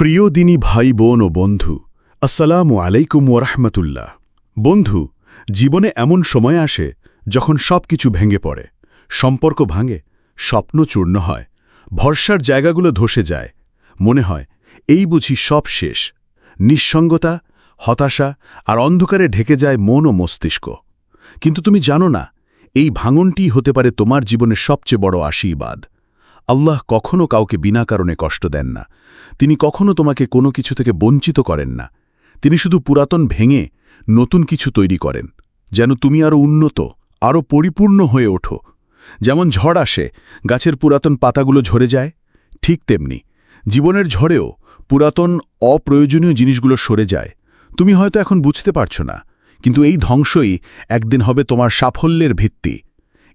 প্রিয় দিনী ভাই, বোন ও বন্ধু, আসসালামু আলাইকুম ওরহমতুল্লাহ বন্ধু, জীবনে এমন সময় আসে যখন সব কিছু ভেঙে পড়ে, সম্পর্ক ভাঙে, স্বপ্ন চূর্ণ হয়, ভরসার জায়গাগুলো ধসে যায়। মনে হয়, এই বুঝি সব শেষ। নিঃসঙ্গতা, হতাশা আর অন্ধকারে ঢেকে যায় মন ও মস্তিষ্ক। কিন্তু তুমি জানো না, এই ভাঙনটিই হতে পারে তোমার জীবনের সবচেয়ে বড় আশীর্বাদ। আল্লাহ কখনো কাউকে বিনা কারণে কষ্ট দেন না। তিনি কখনো তোমাকে কোনো কিছু থেকে বঞ্চিত করেন না। তিনি শুধু পুরাতন ভেঙে নতুন কিছু তৈরি করেন, যেন তুমি আরও উন্নত আরও পরিপূর্ণ হয়ে ওঠো। যেমন ঝড় আসে, গাছের পুরাতন পাতাগুলো ঝরে যায়, ঠিক তেমনি জীবনের ঝড়েও পুরাতন, অপ্রয়োজনীয় জিনিসগুলো সরে যায়। তুমি হয়তো এখন বুঝতে পারছ না, কিন্তু এই ধ্বংসই একদিন হবে তোমার সাফল্যের ভিত্তি।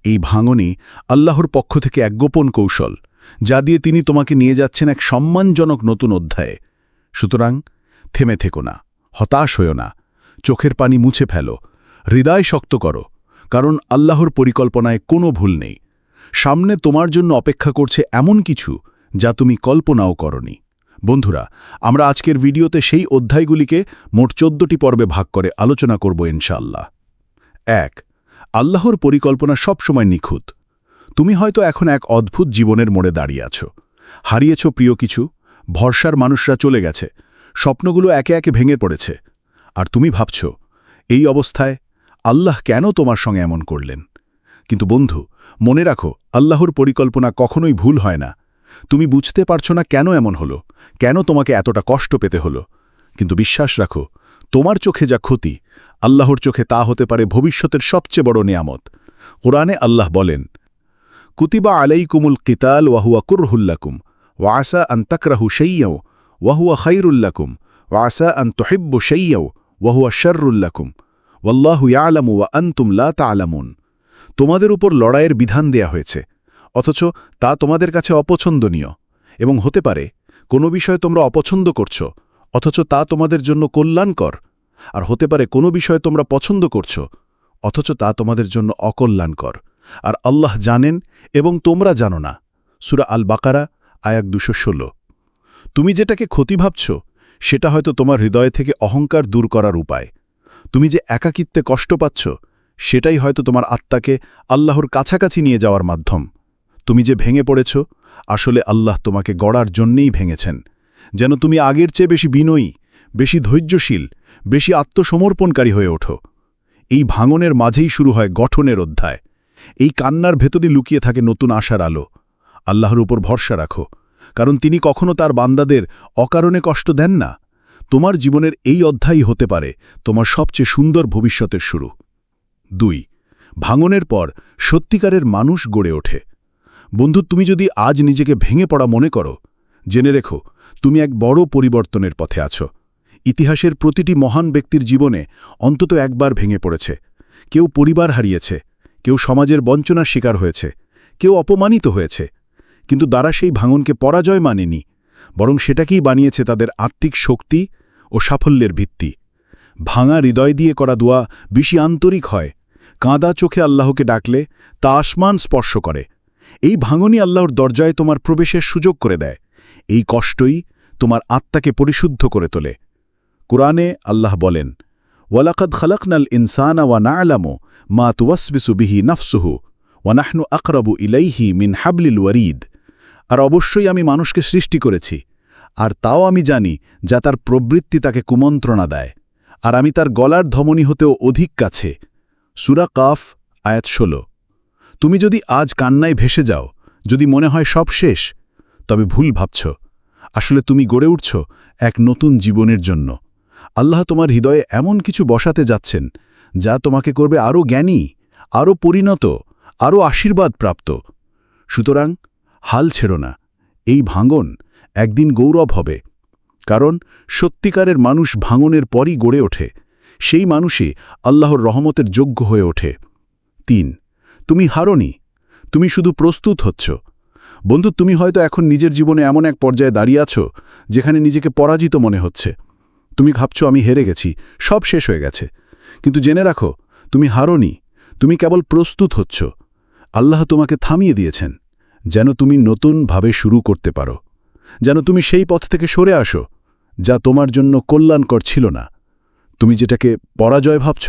এই ভাঙনই আল্লাহর পক্ষ থেকে এক গোপন কৌশল। যা দিয়ে তিনি তোমাকে নিয়ে যাচ্ছেন এক সম্মানজনক নতুন অধ্যায়ে। সুতরাং থেমে থেকো না, হতাশ হও না, চোখের পানি মুছে ফেলো, হৃদয় শক্ত করো, কারণ আল্লাহর পরিকল্পনায় কোনো ভুল নেই। সামনে তোমার জন্য অপেক্ষা করছে এমন কিছু যা তুমি কল্পনাও করনি। বন্ধুরা, আমরা আজকের ভিডিওতে সেই অধ্যায়গুলিকে মোট চোদ্দটি পর্বে ভাগ করে আলোচনা করব ইনশাআল্লাহ। এক, আল্লাহর পরিকল্পনা সবসময় নিখুঁত। তুমি হয়তো এখন এক অদ্ভুত জীবনের মোড়ে দাঁড়িয়ে আছো। হারিয়েছ প্রিয় কিছু, ভরসার মানুষরা চলে গেছে, স্বপ্নগুলো একে একে ভেঙে পড়েছে। আর তুমি ভাবছ, এই অবস্থায় আল্লাহ কেন তোমার সঙ্গে এমন করলেন? কিন্তু বন্ধু, মনে রাখো, আল্লাহর পরিকল্পনা কখনোই ভুল হয় না। তুমি বুঝতে পারছ না কেন এমন হলো, কেন তোমাকে এতটা কষ্ট পেতে হলো। কিন্তু বিশ্বাস রাখো, তোমার চোখে যা ক্ষতি, আল্লাহর চোখে তা হতে পারে ভবিষ্যতের সবচেয়ে বড় নিয়ামত। কোরআনে আল্লাহ বলেন কুতিবা আলাইকুমুল কিতাল ওয়াহুয়া কুরহুল্লাকুম ওয়াসা আন তাকরাহু সেইয়াও ওয়াহুয়া খাইরুল্লাকুম ওয়াসা আন তোহিব্বু সেইয়াও ওয়াহুয়া শর্রুল্লাকুম ওয়াল্লাহু ইয়ালামু ওয়া আনতুম লা তোমাদের উপর লড়াইয়ের বিধান দেয়া হয়েছে, অথচ তা তোমাদের কাছে অপছন্দনীয়, এবং হতে পারে, কোনো বিষয় তোমরা অপছন্দ করছ, অথচ তা তোমাদের জন্য কল্যাণকর, আর হতে পারে কোনো বিষয় তোমরা পছন্দ করছ, অথচ তা তোমাদের জন্য অকল্যাণকর। আর আল্লাহ জানেন এবং তোমরা জানো না। সুরা আল বাকারা আয়াক দুশো ষোলো। তুমি যেটাকে ক্ষতি ভাবছ, সেটা হয়তো তোমার হৃদয় থেকে অহংকার দূর করার উপায়। তুমি যে একাকিত্বে কষ্ট পাচ্ছ, সেটাই হয়তো তোমার আত্মাকে আল্লাহর কাছাকাছি নিয়ে যাওয়ার মাধ্যম। তুমি যে ভেঙে পড়েছ, আসলে আল্লাহ তোমাকে গড়ার জন্যেই ভেঙেছেন। যেন তুমি আগের চেয়ে বেশি বিনয়ী, বেশি ধৈর্যশীল, বেশি আত্মসমর্পণকারী হয়ে ওঠো। এই ভাঙনের মাঝেই শুরু হয় গঠনের অধ্যায়। এই কান্নার ভেতরে লুকিয়ে থাকে নতুন আশার আলো। আল্লাহর উপর ভরসা রাখো, কারণ তিনি কখনো তার বান্দাদের অকারণে কষ্ট দেন না। তোমার জীবনের এই অধ্যায়ই হতে পারে তোমার সবচেয়ে সুন্দর ভবিষ্যতের শুরু। দুই, ভাঙনের পর সত্যিকারের মানুষ গড়ে ওঠে। বন্ধু, তুমি যদি আজ নিজেকে ভেঙে পড়া মনে করো, জেনে রেখো, তুমি এক বড় পরিবর্তনের পথে আছো। ইতিহাসের প্রতিটি মহান ব্যক্তির জীবনে অন্তত একবার ভেঙে পড়েছে। কেউ পরিবার হারিয়েছে কেউ সমাজের বঞ্চনার শিকার হয়েছে, কেউ অপমানিত হয়েছে, কিন্তু দ্বারা সেই ভাঙনকে পরাজয় মানেনি, বরং সেটাকেই বানিয়েছে তাদের আত্মিক শক্তি ও সাফল্যের ভিত্তি। ভাঙা হৃদয় দিয়ে করা দোয়া বেশি আন্তরিক হয়, কাঁদা চোখে আল্লাহকে ডাকলে তা আসমান স্পর্শ করে। এই ভাঙনই আল্লাহর দরজায় তোমার প্রবেশের সুযোগ করে দেয়, এই কষ্টই তোমার আত্মাকে পরিশুদ্ধ করে তোলে। কোরআনে আল্লাহ বলেন ওয়ালাকাদ খালাকনাল ইনসানা ওয়া না'লামু মা তুওয়াসবিসু বিহি নাফসুহু ওয়া নাহনু আকরাবু ইলাইহি মিন হাবলিল ওয়ারিদ আর অবশ্যই আমি মানুষকে সৃষ্টি করেছি, আর তাও আমি জানি যা তার প্রবৃত্তি তাকে কুমন্ত্রণা দেয়, আর আমি তার গলার ধমনী হতেও অধিক কাছে। সুরা কাফ, আয়াত ষোলো। তুমি যদি আজ কান্নায় ভেসে যাও, যদি মনে হয় সব শেষ, তবে ভুল ভাবছ। আসলে তুমি গড়ে উঠছ এক নতুন জীবনের জন্য। আল্লাহ তোমার হৃদয়ে এমন কিছু বসাতে যাচ্ছেন, যা তোমাকে করবে আরও জ্ঞানী, আরও পরিণত, আরও আশীর্বাদ প্রাপ্ত সুতরাং হাল ছেড়ো না, এই ভাঙন একদিন গৌরব হবে, কারণ সত্যিকারের মানুষ ভাঙনের পরই গড়ে ওঠে, সেই মানুষই আল্লাহর রহমতের যোগ্য হয়ে ওঠে। তিন, তুমি হারনি, তুমি শুধু প্রস্তুত হচ্ছ। বন্ধু, তুমি হয়তো এখন নিজের জীবনে এমন এক পর্যায়ে দাঁড়িয়ে আছো, যেখানে নিজেকে পরাজিত মনে হচ্ছে। তুমি ভাবছ আমি হেরে গেছি, সব শেষ হয়ে গেছে। কিন্তু জেনে রাখো, তুমি হারনি, তুমি কেবল প্রস্তুত হচ্ছ। আল্লাহ তোমাকে থামিয়ে দিয়েছেন, যেন তুমি নতুনভাবে শুরু করতে পারো, যেন তুমি সেই পথ থেকে সরে আসো, যা তোমার জন্য কল্যাণকর ছিল না। তুমি যেটাকে পরাজয় ভাবছ,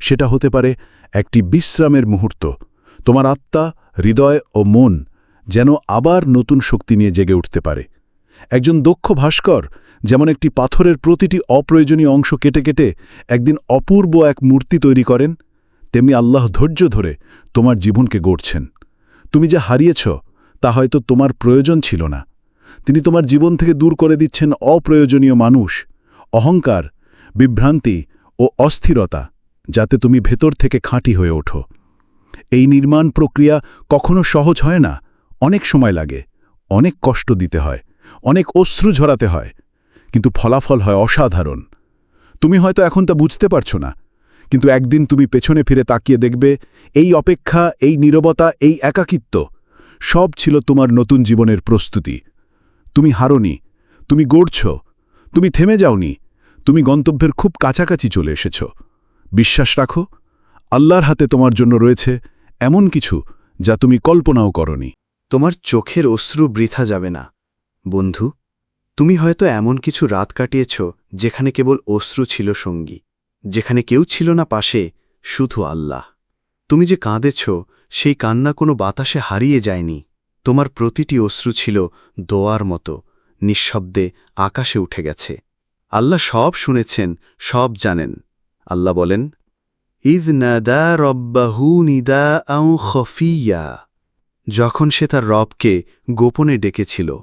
সেটা হতে পারে একটি বিশ্রামের মুহূর্ত, তোমার আত্মা, হৃদয় ও মন যেন আবার নতুন শক্তি নিয়ে জেগে উঠতে পারে। একজন দক্ষ ভাস্কর যেমন একটি পাথরের প্রতিটি অপ্রয়োজনীয় অংশ কেটে কেটে একদিন অপূর্ব এক মূর্তি তৈরি করেন, তেমনি আল্লাহ ধৈর্য ধরে তোমার জীবনকে গড়ছেন। তুমি যা হারিয়েছ, তা হয়তো তোমার প্রয়োজন ছিল না। তিনি তোমার জীবন থেকে দূর করে দিচ্ছেন অপ্রয়োজনীয় মানুষ, অহংকার, বিভ্রান্তি ও অস্থিরতা, যাতে তুমি ভেতর থেকে খাঁটি হয়ে ওঠো। এই নির্মাণ প্রক্রিয়া কখনো সহজ হয় না। অনেক সময় লাগে, অনেক কষ্ট দিতে হয়, অনেক অশ্রু ঝরাতে হয় কিন্তু ফলাফল হয় অসাধারণ। তুমি হয়তো এখন তা বুঝতে পারছ না, কিন্তু একদিন তুমি পেছনে ফিরে তাকিয়ে দেখবে, এই অপেক্ষা, এই নীরবতা, এই একাকিত্ব, সব ছিল তোমার নতুন জীবনের প্রস্তুতি। তুমি হারনি, তুমি গড়ছ, তুমি থেমে যাওনি, তুমি গন্তব্যের খুব কাছাকাছি চলে এসেছ। বিশ্বাস রাখো, আল্লাহর হাতে তোমার জন্য রয়েছে এমন কিছু যা তুমি কল্পনাও করনি। তোমার চোখের অশ্রু বৃথা যাবে না। বন্ধু তুমি হয়তো এমন কিছু রাত কাটিয়েছ যেখানে কেবল অশ্রু ছিল সঙ্গী, যেখানে কেউ ছিল না পাশে, শুধু আল্লাহ। তুমি যে কাঁদেছ, সেই কান্না কোনো বাতাসে হারিয়ে যায়নি। তোমার প্রতিটি অশ্রু ছিল দোয়ার মতো, নিঃশব্দে আকাশে উঠে গেছে। আল্লাহ সব শুনেছেন, সব জানেন। আল্লাহ বলেন, ইদ নাদা রব্বাহু নিদা আউ খফিয়া। যখন সে তার রবকে গোপনে ডেকেছিল,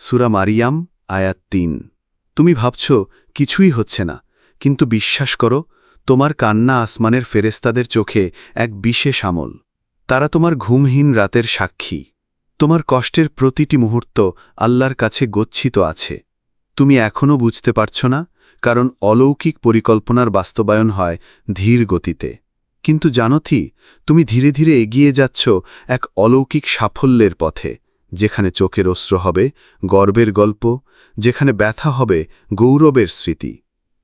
সুরা মারিয়াম আয়াত তিন। তুমি ভাবছ, কিছুই হচ্ছে না। কিন্তু বিশ্বাস করো, তোমার কান্না আসমানের ফেরেস্তাদের চোখে এক বিশেষ আমল। তারা তোমার ঘুমহীন রাতের সাক্ষী। তোমার কষ্টের প্রতিটি মুহূর্ত আল্লাহর কাছে গচ্ছিত আছে। তুমি এখনও বুঝতে পারছ না, কারণ অলৌকিক পরিকল্পনার বাস্তবায়ন হয় ধীর গতিতে। কিন্তু জানথি তুমি ধীরে ধীরে এগিয়ে যাচ্ছ এক অলৌকিক সাফল্যের পথে। যেখানে চোখের অস্ত্র হবে গর্বের গল্প, যেখানে ব্যথা হবে গৌরবের স্মৃতি।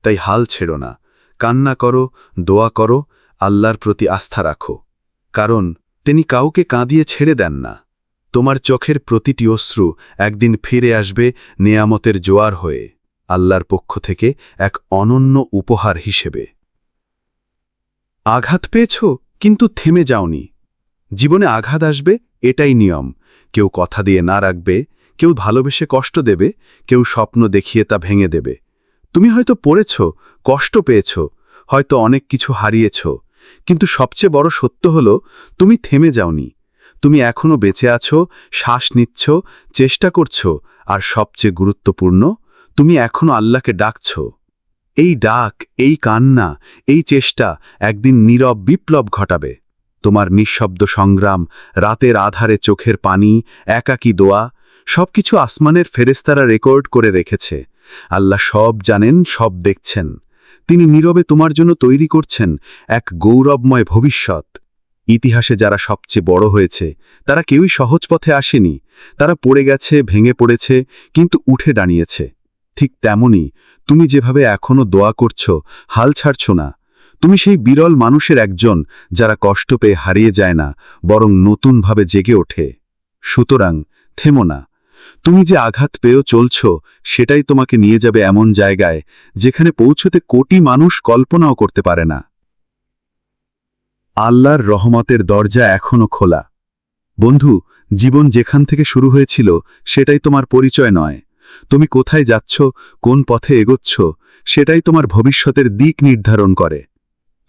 তাই হাল ছেড়ো না। কান্না করো, দোয়া করো, আল্লাহর প্রতি আস্থা রাখো। কারণ তিনি কাউকে কাঁদিয়ে ছেড়ে দেন না। তোমার চোখের প্রতিটি অশ্রু একদিন ফিরে আসবে নেয়ামতের জোয়ার হয়ে, আল্লাহর পক্ষ থেকে এক অনন্য উপহার হিসেবে। আঘাত পেয়েছ, কিন্তু থেমে যাওনি। জীবনে আঘাত আসবে, এটাই নিয়ম। কেউ কথা দিয়ে না রাখবে, কেউ ভালোবেসে কষ্ট দেবে, কেউ স্বপ্ন দেখিয়ে তা ভেঙে দেবে। তুমি হয়তো পড়েছ, কষ্ট পেয়েছ, হয়তো অনেক কিছু হারিয়েছ, কিন্তু সবচেয়ে বড় সত্য হল, তুমি থেমে যাওনি। তুমি এখনও বেঁচে আছো, শ্বাস নিচ্ছ, চেষ্টা করছ, আর সবচেয়ে গুরুত্বপূর্ণ, তুমি এখনও আল্লাহকে ডাকছ। এই ডাক, এই কান্না, এই চেষ্টা একদিন নীরব বিপ্লব ঘটাবে। তোমার নিঃশব্দ সংগ্রাম, রাতের আধারে চোখের পানি, একাকী দোয়া, সবকিছু আসমানের ফেরেস্তারা রেকর্ড করে রেখেছে। আল্লাহ সব জানেন, সব দেখছেন। তিনি নীরবে তোমার জন্য তৈরি করছেন এক গৌরবময় ভবিষ্যৎ। ইতিহাসে যারা সবচেয়ে বড় হয়েছে, তারা কেউই সহজ পথে আসেনি। তারা পড়ে গেছে, ভেঙে পড়েছে, কিন্তু উঠে দাঁড়িয়েছে। ঠিক তেমনি তুমি যেভাবে এখনও দোয়া করছ, হাল ছাড়ছ না। তুমি সেই বিরল মানুষের একজন যারা কষ্ট পেয়ে হারিয়ে যায় না, বরং নতুনভাবে জেগে ওঠে। সুতরাং থেমো না। তুমি যে আঘাত পেয়েও চলছ, সেটাই তোমাকে নিয়ে যাবে এমন জায়গায়, যেখানে পৌঁছতে কোটি মানুষ কল্পনাও করতে পারে না। আল্লাহর রহমতের দরজা এখনও খোলা। বন্ধু, জীবন যেখান থেকে শুরু হয়েছিল, সেটাই তোমার পরিচয় নয়। তুমি কোথায় যাচ্ছ, কোন পথে এগোচ্ছ, সেটাই তোমার ভবিষ্যতের দিক নির্ধারণ করে।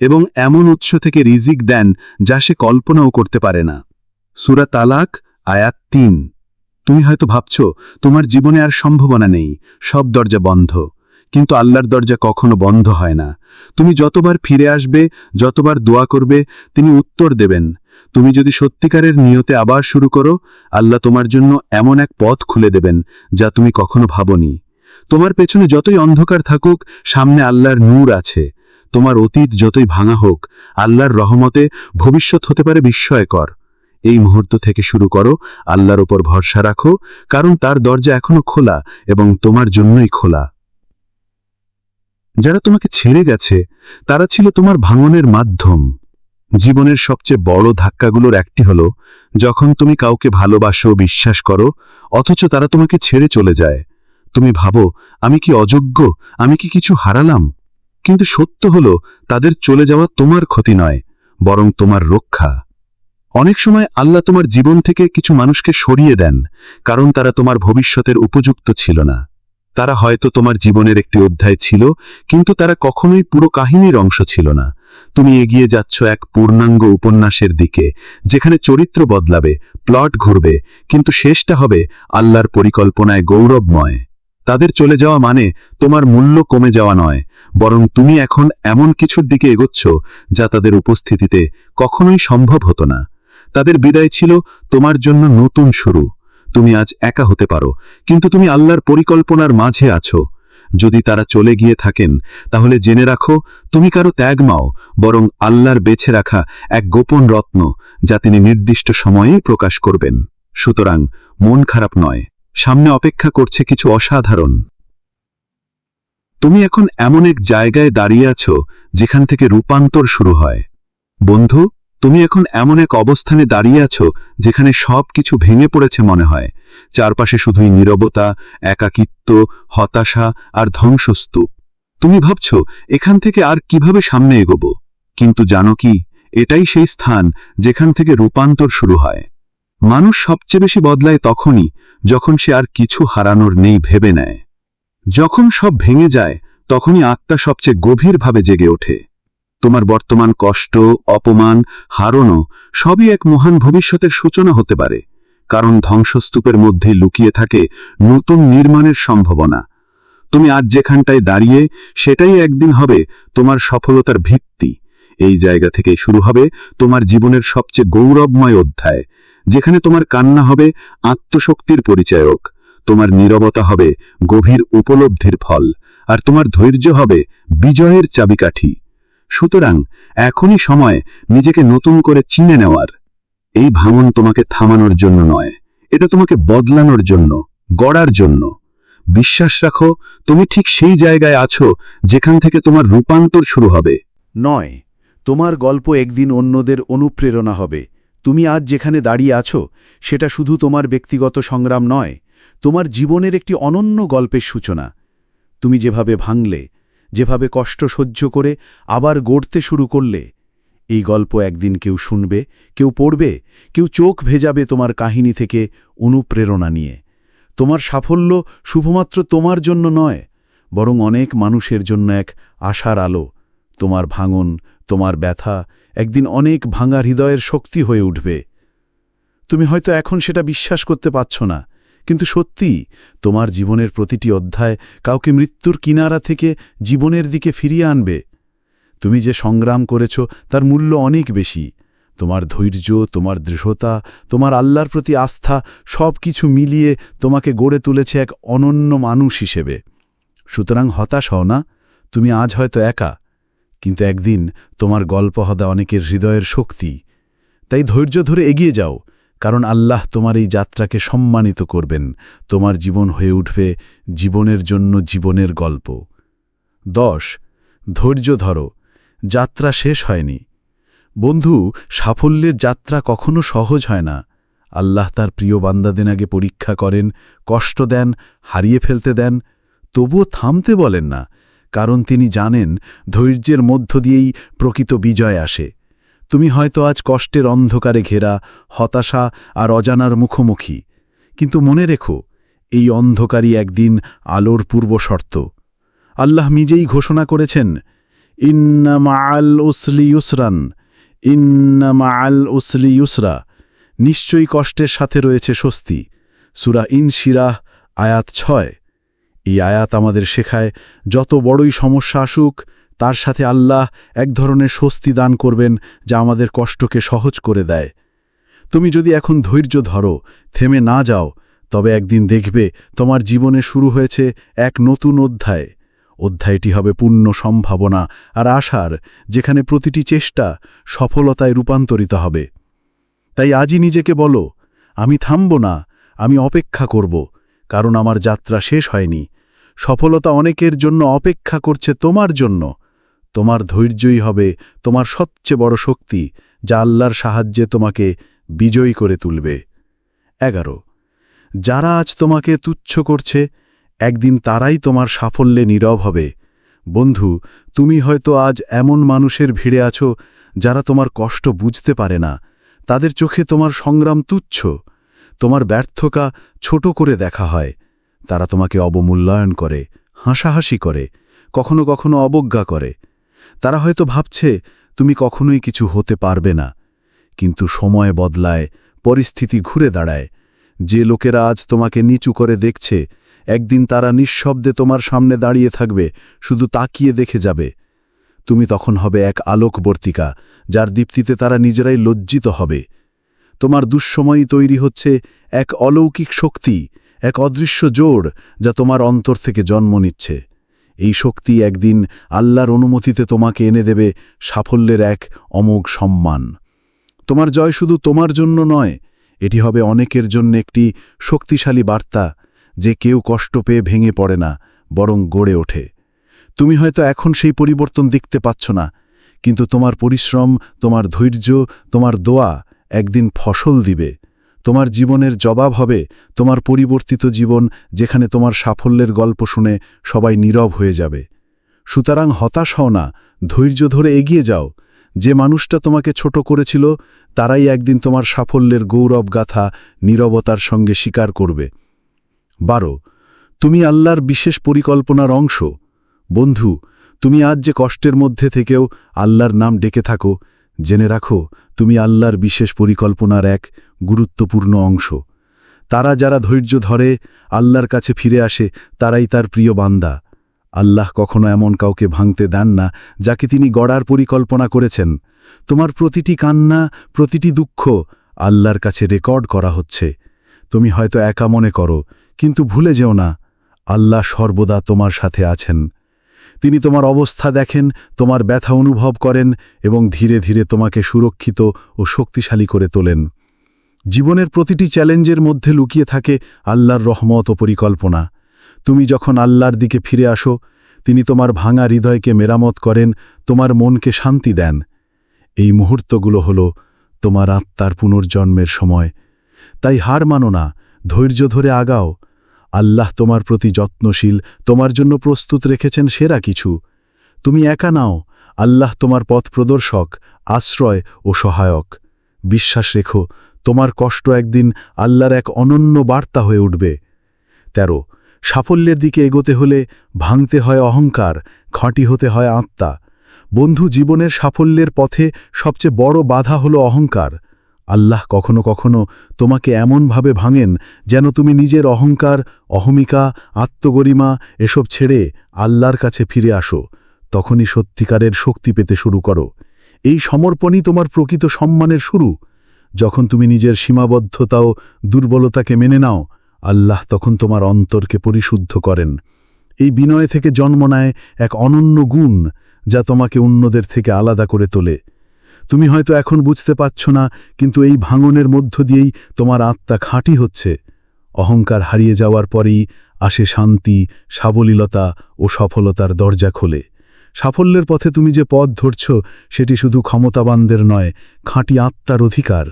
এবং এমন উৎস থেকে রিজিক দেন যা সে কল্পনাও করতে পারে না। সুরা তালাক, আয়াত তিন। তুমি হয়তো ভাবছ, তোমার জীবনে আর সম্ভাবনা নেই, সব দরজা বন্ধ। কিন্তু আল্লাহর দরজা কখনো বন্ধ হয় না। তুমি যতবার ফিরে আসবে, যতবার দোয়া করবে, তিনি উত্তর দেবেন। তুমি যদি সত্যিকারের নিয়তে আবার শুরু করো, আল্লাহ তোমার জন্য এমন এক পথ খুলে দেবেন, যা তুমি কখনো ভাবনি। তোমার পেছনে যতই অন্ধকার থাকুক, সামনে আল্লাহর নূর আছে। তোমার অতীত যতই ভাঙা হোক, আল্লাহর রহমতে ভবিষ্যৎ হতে পারে বিস্ময়কর। এই মুহূর্ত থেকে শুরু করো, আল্লাহর ওপর ভরসা রাখো, কারণ তার দরজা এখনও খোলা এবং তোমার জন্যই খোলা। যারা তোমাকে ছেড়ে গেছে, তারা ছিল তোমার ভাঙনের মাধ্যম। জীবনের সবচেয়ে বড় ধাক্কাগুলোর একটি হলো, যখন তুমি কাউকে ভালোবাসো বিশ্বাস করো, অথচ তারা তোমাকে ছেড়ে চলে যায়। তুমি ভাবো, আমি কি অযোগ্য? আমি কি কিছু হারালাম? কিন্তু সত্য হলো, তাদের চলে যাওয়া তোমার ক্ষতি নয়, বরং তোমার রক্ষা। অনেক সময় আল্লাহ তোমার জীবন থেকে কিছু মানুষকে সরিয়ে দেন, কারণ তারা তোমার ভবিষ্যতের উপযুক্ত ছিল না। তারা হয়তো তোমার জীবনের একটি অধ্যায় ছিল, কিন্তু তারা কখনোই পুরো কাহিনীর অংশ ছিল না। তুমি এগিয়ে যাচ্ছ এক পূর্ণাঙ্গ উপন্যাসের দিকে, যেখানে চরিত্র বদলাবে, প্লট ঘুরবে, কিন্তু শেষটা হবে আল্লাহর পরিকল্পনায় গৌরবময়। তাদের চলে যাওয়া মানে তোমার মূল্য কমে যাওয়া নয়, বরং তুমি এখন এমন কিছুর দিকে এগোচ্ছ যা তাদের উপস্থিতিতে কখনোই সম্ভব হতো না। তাদের বিদায় ছিল তোমার জন্য নতুন শুরু। তুমি আজ একা হতে পারো, কিন্তু তুমি আল্লাহর পরিকল্পনার মাঝে আছো। যদি তারা চলে গিয়ে থাকেন, তাহলে জেনে রাখো, তুমি কারও ত্যাগ মাও, বরং আল্লাহর বেছে রাখা এক গোপন রত্ন যা তিনি নির্দিষ্ট সময়েই প্রকাশ করবেন। সুতরাং মন খারাপ নয়। সামনে অপেক্ষা করছে কিছু অসাধারণ। তুমি এখন এমন এক জায়গায় দাঁড়িয়ে আছো, যেখান থেকে রূপান্তর শুরু হয়। বন্ধু, তুমি এখন এমন এক অবস্থানে দাঁড়িয়ে আছো, যেখানে সব কিছু ভেঙে পড়েছে মনে হয়। চারপাশে শুধুই নীরবতা, একাকিত্ব, হতাশা আর ধ্বংসস্তূপ। তুমি ভাবছ, এখান থেকে আর কীভাবে সামনে এগোব? কিন্তু জানো কি, এটাই সেই স্থান, যেখান থেকে রূপান্তর শুরু হয়। মানুষ সবচেয়ে বেশি বদলায় তখনই যখন সে আর কিছু হারানোর নেই ভেবে নেয়। যখন সব ভেঙে যায়, তখনই আত্মা সবচেয়ে গভীরভাবে জেগে ওঠে। তোমার বর্তমান কষ্ট, অপমান, হারণও সবই এক মহান ভবিষ্যতের সূচনা হতে পারে, কারণ ধ্বংসস্তূপের মধ্যে লুকিয়ে থাকে নতুন নির্মাণের সম্ভাবনা। তুমি আজ যেখানটায় দাঁড়িয়ে, সেটাই একদিন হবে তোমার সফলতার ভিত্তি। এই জায়গা থেকে শুরু হবে তোমার জীবনের সবচেয়ে গৌরবময় অধ্যায়। যেখানে তোমার কান্না হবে, আত্মশক্তির পরিচায়ক। তোমার নীরবতা হবে, গভীর উপলব্ধির ফল। আর তোমার ধৈর্য হবে, বিজয়ের চাবিকাঠি। সুতরাং এখনই সময় নিজেকে নতুন করে চিনে নেওয়ার। এই ভাঙন তোমাকে থামানোর জন্য নয়, এটা তোমাকে বদলানোর জন্য, গড়ার জন্য। বিশ্বাস রাখো, তুমি ঠিক সেই জায়গায় আছো যেখান থেকে তোমার রূপান্তর শুরু হবে। নয়, তোমার গল্প একদিন অন্যদের অনুপ্রেরণা হবে। তুমি আজ যেখানে দাঁড়িয়ে আছো, সেটা শুধু তোমার ব্যক্তিগত সংগ্রাম নয়, তোমার জীবনের একটি অনন্য গল্পের সূচনা। তুমি যেভাবে ভাঙলে, যেভাবে কষ্ট সহ্য করে আবার গড়তে শুরু করলে, এই গল্প একদিন কেউ শুনবে, কেউ পড়বে, কেউ চোখ ভেজাবে তোমার কাহিনী থেকে অনুপ্রেরণা নিয়ে। তোমার সাফল্য শুধুমাত্র তোমার জন্য নয়, বরং অনেক মানুষের জন্য এক আশার আলো, তোমার ভাঙন, তোমার ব্যথা একদিন অনেক ভাঙা হৃদয়ের শক্তি হয়ে উঠবে। তুমি হয়তো এখন সেটা বিশ্বাস করতে পারছ না, কিন্তু সত্যি তোমার জীবনের প্রতিটি অধ্যায় কাউকে মৃত্যুর কিনারা থেকে জীবনের দিকে ফিরিয়ে আনবে। তুমি যে সংগ্রাম করেছ তার মূল্য অনেক বেশি। তোমার ধৈর্য, তোমার দৃঢ়তা, তোমার আল্লাহর প্রতি আস্থা সব কিছু মিলিয়ে তোমাকে গড়ে তুলেছে এক অনন্য মানুষ হিসেবে। সুতরাং হতাশ হও না, তুমি আজ হয়তো একা। কিন্তু একদিন তোমার গল্প হদা অনেকের হৃদয়ের শক্তি। তাই ধৈর্য ধরে এগিয়ে যাও, কারণ আল্লাহ তোমার এই যাত্রাকে সম্মানিত করবেন। তোমার জীবন হয়ে উঠবে জীবনের জন্য জীবনের গল্প। দশ, ধৈর্য ধরো, যাত্রা শেষ হয়নি। বন্ধু, সাফল্যের যাত্রা কখনো সহজ হয় না। আল্লাহ তার প্রিয় বান্দাদের আগে পরীক্ষা করেন, কষ্ট দেন, হারিয়ে ফেলতে দেন, তবুও থামতে বলেন না। কারণ তিনি জানেন ধৈর্যের মধ্য দিয়েই প্রকৃত বিজয় আসে। তুমি হয়তো আজ কষ্টের অন্ধকারে ঘেরা, হতাশা আর অজানার মুখোমুখি। কিন্তু মনে রেখো, এই অন্ধকারই একদিন আলোর পূর্ব শর্ত। আল্লাহ নিজেই ঘোষণা করেছেন, ইন্না মাআল উসলি ইউসরান, ইন্না মাআল উসলি ইউসরা। নিশ্চয়ই কষ্টের সাথে রয়েছে স্বস্তি। সুরা ইন ইনশিরাহ, আয়াত ছয়। এই আয়াত আমাদের শেখায়, যত বড়ই সমস্যা আসুক, তার সাথে আল্লাহ এক ধরনের স্বস্তি দান করবেন যা আমাদের কষ্টকে সহজ করে দেয়। তুমি যদি এখন ধৈর্য ধরো, থেমে না যাও, তবে একদিন দেখবে তোমার জীবনে শুরু হয়েছে এক নতুন অধ্যায়। অধ্যায়টি হবে পূর্ণ সম্ভাবনা আর আশার, যেখানে প্রতিটি চেষ্টা সফলতায় রূপান্তরিত হবে। তাই আজই নিজেকে বলো, আমি থামব না, আমি অপেক্ষা করব। কারণ আমার যাত্রা শেষ হয়নি। সফলতা অনেকের জন্য অপেক্ষা করছে তোমার জন্য। তোমার ধৈর্যই হবে তোমার সবচেয়ে বড় শক্তি, যা আল্লাহর সাহায্যে তোমাকে বিজয়ী করে তুলবে। এগারো। যারা আজ তোমাকে তুচ্ছ করছে, একদিন তারাই তোমার সাফল্যে নীরব হবে। বন্ধু, তুমি হয়তো আজ এমন মানুষের ভিড়ে আছো যারা তোমার কষ্ট বুঝতে পারে না। তাদের চোখে তোমার সংগ্রাম তুচ্ছ। তোমার ব্যর্থকা ছোট করে দেখা হয়। তারা তোমাকে অবমূল্যায়ন করে, হাসাহাসি করে, কখনো কখনো অবজ্ঞা করে। তারা হয়তো ভাবছে, তুমি কখনোই কিছু হতে পারবে না। কিন্তু সময় বদলায়, পরিস্থিতি ঘুরে দাঁড়ায়। যে লোকেরা আজ তোমাকে নিচু করে দেখছে, একদিন তারা নিঃশব্দে তোমার সামনে দাঁড়িয়ে থাকবে, শুধু তাকিয়ে দেখে যাবে। তুমি তখন হবে এক আলোকবর্তিকা, যার দীপ্তিতে তারা নিজেরাই লজ্জিত হবে। তোমার দুঃসময়ই তৈরি হচ্ছে এক অলৌকিক শক্তি, এক অদৃশ্য জোর যা তোমার অন্তর থেকে জন্ম নিচ্ছে। এই শক্তি একদিন আল্লাহর অনুমতিতে তোমাকে এনে দেবে সাফল্যের এক অমোঘ সম্মান। তোমার জয় শুধু তোমার জন্য নয়, এটি হবে অনেকের জন্য একটি শক্তিশালী বার্তা যে কেউ কষ্ট পেয়ে ভেঙে পড়ে না, বরং গড়ে ওঠে। তুমি হয়তো এখন সেই পরিবর্তন দেখতে পাচ্ছ না, কিন্তু তোমার পরিশ্রম, তোমার ধৈর্য, তোমার দোয়া একদিন ফসল দিবে। তোমার জীবনের জবাব হবে, তোমার পরিবর্তিত জীবন যেখানে তোমার সাফল্যের গল্প শুনে সবাই নীরব হয়ে যাবে। সুতরাং হতাশ হও না, ধৈর্য ধরে এগিয়ে যাও। যে মানুষটা তোমাকে ছোট করেছিল, তারাই একদিন তোমার সাফল্যের গৌরব গাথা নীরবতার সঙ্গে স্বীকার করবে। বারো, তুমি আল্লাহর বিশেষ পরিকল্পনার অংশ। বন্ধু, তুমি আজ যে কষ্টের মধ্যে থেকেও আল্লাহর নাম ডেকে থাকো জেনে রাখো, তুমি আল্লাহর বিশেষ পরিকল্পনার এক গুরুত্বপূর্ণ অংশ। তারা যারা ধৈর্য ধরে আল্লাহর কাছে ফিরে আসে, তারাই তার প্রিয় বান্দা। আল্লাহ কখনো এমন কাউকে ভাঙতে দেন না, যাকে তিনি গড়ার পরিকল্পনা করেছেন। তোমার প্রতিটি কান্না, প্রতিটি দুঃখ আল্লাহর কাছে রেকর্ড করা হচ্ছে। তুমি হয়তো একা মনে করো, কিন্তু ভুলে যেও না, আল্লাহ সর্বদা তোমার সাথে আছেন। তিনি তোমার অবস্থা দেখেন, তোমার ব্যথা অনুভব করেন এবং ধীরে ধীরে তোমাকে সুরক্ষিত ও শক্তিশালী করে তোলেন। জীবনের প্রতিটি চ্যালেঞ্জের মধ্যে লুকিয়ে থাকে আল্লাহর রহমত ও পরিকল্পনা। তুমি যখন আল্লাহর দিকে ফিরে আসো, তিনি তোমার ভাঙা হৃদয়কে মেরামত করেন, তোমার মনকে শান্তি দেন। এই মুহূর্তগুলো হল তোমার আত্মার পুনর্জন্মের সময়। তাই হার মানো না, ধৈর্য ধরে আগাও। আল্লাহ তোমার প্রতি যত্নশীল, তোমার জন্য প্রস্তুত রেখেছেন সেরা কিছু। তুমি একা নাও, আল্লাহ তোমার পথ প্রদর্শক, আশ্রয় ও সহায়ক। বিশ্বাস রেখো, তোমার কষ্ট একদিন আল্লাহর এক অনন্য বার্তা হয়ে উঠবে। তেরো, সাফল্যের দিকে এগোতে হলে ভাঙতে হয় অহংকার, খাঁটি হতে হয় আত্মা। বন্ধু জীবনের সাফল্যের পথে সবচেয়ে বড় বাধা হলো অহংকার। আল্লাহ কখনো কখনো তোমাকে এমনভাবে ভাঙেন যেন তুমি নিজের অহংকার, অহমিকা, আত্মগরিমা এসব ছেড়ে আল্লাহর কাছে ফিরে আসো, তখনই সত্যিকারের শক্তি পেতে শুরু করো। এই সমর্পণই তোমার প্রকৃত সম্মানের শুরু। যখন তুমি নিজের সীমাবদ্ধতা ও দুর্বলতাকে মেনে নাও, আল্লাহ তখন তোমার অন্তরকে পরিশুদ্ধ করেন। এই বিনয় থেকে জন্ম নেয় এক অনন্য গুণ যা তোমাকে অন্যদের থেকে আলাদা করে তোলে। তুমি হয়তো এখন বুঝতে পারছ না, কিন্তু এই ভাঙনের মধ্য দিয়েই তোমার আত্মা খাঁটি হচ্ছে। অহংকার হারিয়ে যাওয়ার পরেই আসে শান্তি, সাবলীলতা ও সফলতার দরজা খোলে। সাফল্যের পথে তুমি যে পথ ধরছ, সেটি শুধু ক্ষমতাবানদের নয়, খাঁটি আত্মার অধিকার।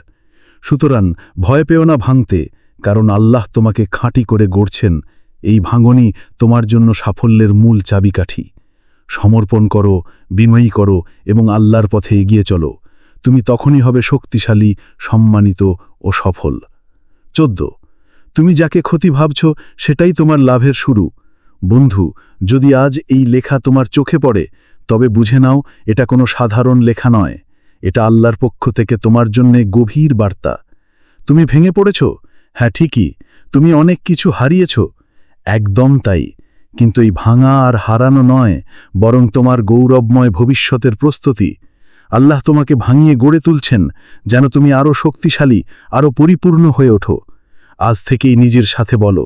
সুতরাং ভয় পেও না ভাঙতে, কারণ আল্লাহ তোমাকে খাঁটি করে গড়ছেন। এই ভাঙনই তোমার জন্য সাফল্যের মূল চাবিকাঠি। সমর্পণ করো, বিনয়ী করো এবং আল্লাহর পথে এগিয়ে চলো। তুমি তখনই হবে শক্তিশালী, সম্মানিত ও সফল। চোদ্দ। তুমি যাকে ক্ষতি ভাবছ, সেটাই তোমার লাভের শুরু। বন্ধু, যদি আজ এই লেখা তোমার চোখে পড়ে, তবে বুঝে নাও, এটা কোনো সাধারণ লেখা নয়। এটা আল্লাহর পক্ষ থেকে তোমার জন্যে গভীর বার্তা। তুমি ভেঙে পড়েছ? হ্যাঁ ঠিকই। তুমি অনেক কিছু হারিয়েছ। একদম তাই। কিন্তু এই ভাঙা আর হারানো নয়, বরং তোমার গৌরবময় ভবিষ্যতের প্রস্তুতি। আল্লাহ তোমাকে ভাঙিয়ে গড়ে তুলছেন, যেন তুমি আরও শক্তিশালী, আরও পরিপূর্ণ হয়ে ওঠো। আজ থেকেই নিজের সাথে বলো,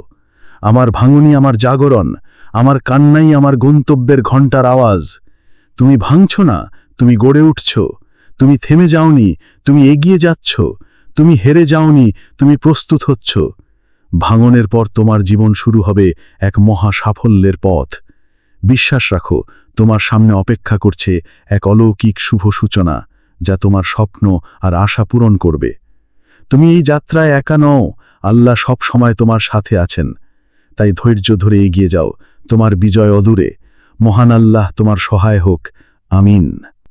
আমার ভাঙনি আমার জাগরণ, আমার কান্নাই আমার গন্তব্যের ঘণ্টার আওয়াজ। তুমি ভাঙছ না, তুমি গড়ে উঠছ, তুমি থেমে যাওনি, তুমি এগিয়ে যাচ্ছ, তুমি হেরে যাওনি, তুমি প্রস্তুত হচ্ছ। ভাঙনের পর তোমার জীবন শুরু হবে এক মহা সাফল্যের পথ। বিশ্বাস রাখো, তোমার সামনে অপেক্ষা করছে এক অলৌকিক শুভ সূচনা, যা তোমার স্বপ্ন আর আশা পূরণ করবে। তুমি এই যাত্রায় একা নও, আল্লাহ সব সময় তোমার সাথে আছেন। তাই ধৈর্য ধরে এগিয়ে যাও, তোমার বিজয় অদূরে। মহান আল্লাহ তোমার সহায় হোক, আমিন।